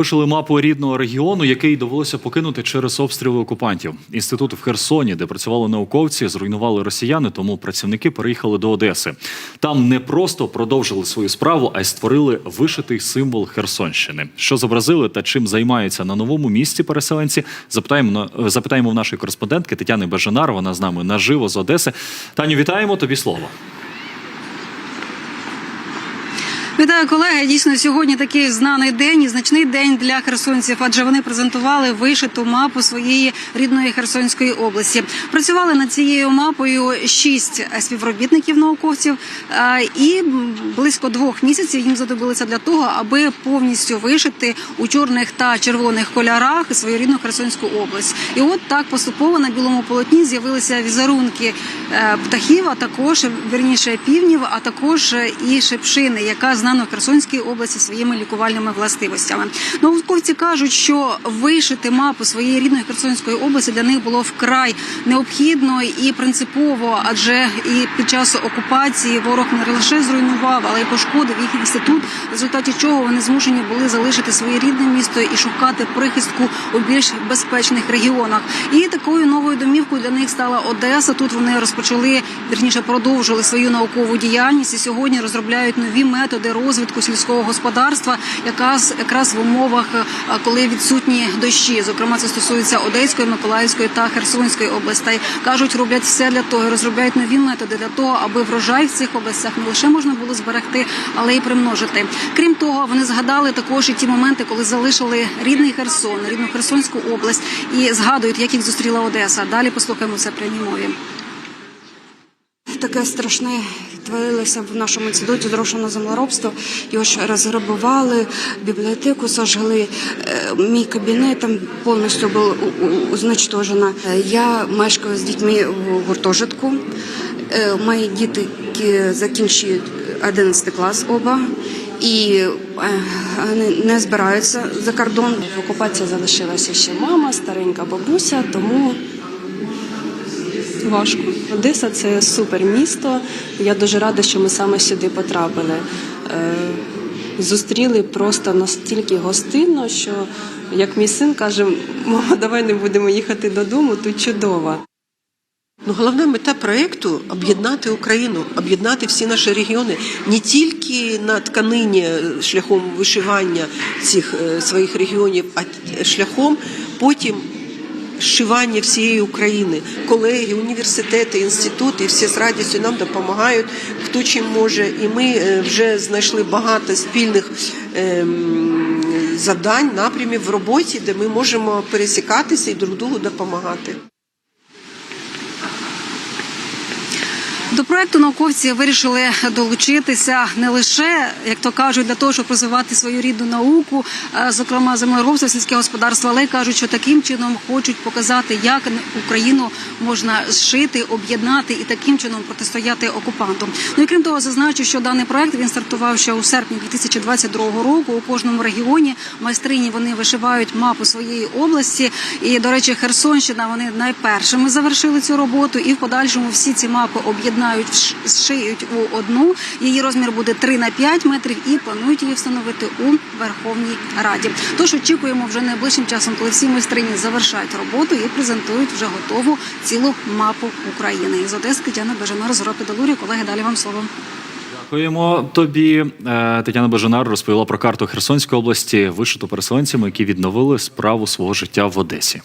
Пишили мапу рідного регіону, який довелося покинути через обстріли окупантів. Інститут в Херсоні, де працювали науковці, зруйнували росіяни, тому працівники переїхали до Одеси. Там не просто продовжили свою справу, а й створили вишитий символ Херсонщини. Що зобразили та чим займаються на новому місці переселенці? Запитаємо запитаємо в нашої кореспондентки Тетяни Бежанар. Вона з нами наживо з Одеси. Таню, вітаємо тобі слово. Вітаю колеги. Дійсно, сьогодні такий знаний день і значний день для херсонців, адже вони презентували вишиту мапу своєї рідної Херсонської області. Працювали над цією мапою шість співробітників науковців, е, і близько двох місяців їм задобилося для того, аби повністю вишити у чорних та червоних кольорах свою рідну Херсонську область. І от так поступово на білому полотні з'явилися візерунки е, птахів, а також вірніше півнів, а також і шипшини, яка знана в Херсонській області своїми лікувальними властивостями. Науковці кажуть, що вишити мапу своєї рідної Херсонської області для них було вкрай необхідно і принципово, адже і під час окупації ворог не лише зруйнував, але й пошкодив їх інститут, в результаті чого вони змушені були залишити своє рідне місто і шукати прихистку у більш безпечних регіонах. І такою новою домівкою для них стала Одеса. Тут вони розпочали вірніше продовжили свою наукову діяльність і сьогодні розробляють нові методи розвитку сільського господарства, якраз якраз в умовах, е, коли відсутні дощі. Зокрема, це стосується Одеської, Миколаївської та Херсонської областей. кажуть, роблять все для того, розробляють нові методи для того, аби врожай в цих областях не лише можна було зберегти, але й примножити. Крім того, вони згадали також і ті моменти, коли залишили рідний Херсон, рідну Херсонську область, і згадують, як їх зустріла Одеса. Далі послухаємо це прямій мові. Таке страшне творилося в нашому інституті зрошено землеробство. Його ж розграбували, бібліотеку сожгли. Е, Мій кабінет там повністю був Е, Я мешкаю з дітьми в гуртожитку. Е, Мої діти закінчують 11 клас оба. І е, вони не збираються за кордон. В окупації залишилася ще мама, старенька бабуся, тому важко. Одеса це супер місто. Я дуже рада, що ми саме сюди потрапили. Е, Зустріли просто настільки гостинно, що як мій син каже, мама, давай не будемо їхати додому, тут чудово. Ну, головна мета проекту об'єднати Україну, об'єднати всі наші регіони не тільки на тканині шляхом вишивання цих е, своїх регіонів, а шляхом потім зшивання всієї України. Колеги, університети, інститути всі з радістю нам допомагають, хто чим може. І ми е, вже знайшли багато спільних. ем, Завдань, напрямів в роботі, де ми можемо пересікатися і друг другу допомагати. До проекту науковці вирішили долучитися не лише, як то кажуть, для того, щоб розвивати свою рідну науку, зокрема землеробство, сільське господарство, але кажуть, що таким чином хочуть показати, як Україну можна зшити, об'єднати і таким чином протистояти окупанту. Ну і крім того, зазначу, що даний проект він стартував ще у серпні 2022 року. У кожному регіоні майстрині вони вишивають мапу своєї області. І до речі, Херсонщина вони найпершими завершили цю роботу, і в подальшому всі ці мапи об'єднають, зшиють у одну. Її розмір буде 3 на 5 метрів, і планують її встановити у Верховній Раді. Тож очікуємо вже найближчим часом, коли всі майстрині завершають роботу і презентують вже готову цілу мапу України. Із Одеси Тетяна Бежанар, Зора Педалурі. Колеги, далі вам слово. Дякуємо тобі. Е, Тетяна Бежанар розповіла про карту Херсонської області, вишиту переселенцями, які відновили справу свого життя в Одесі.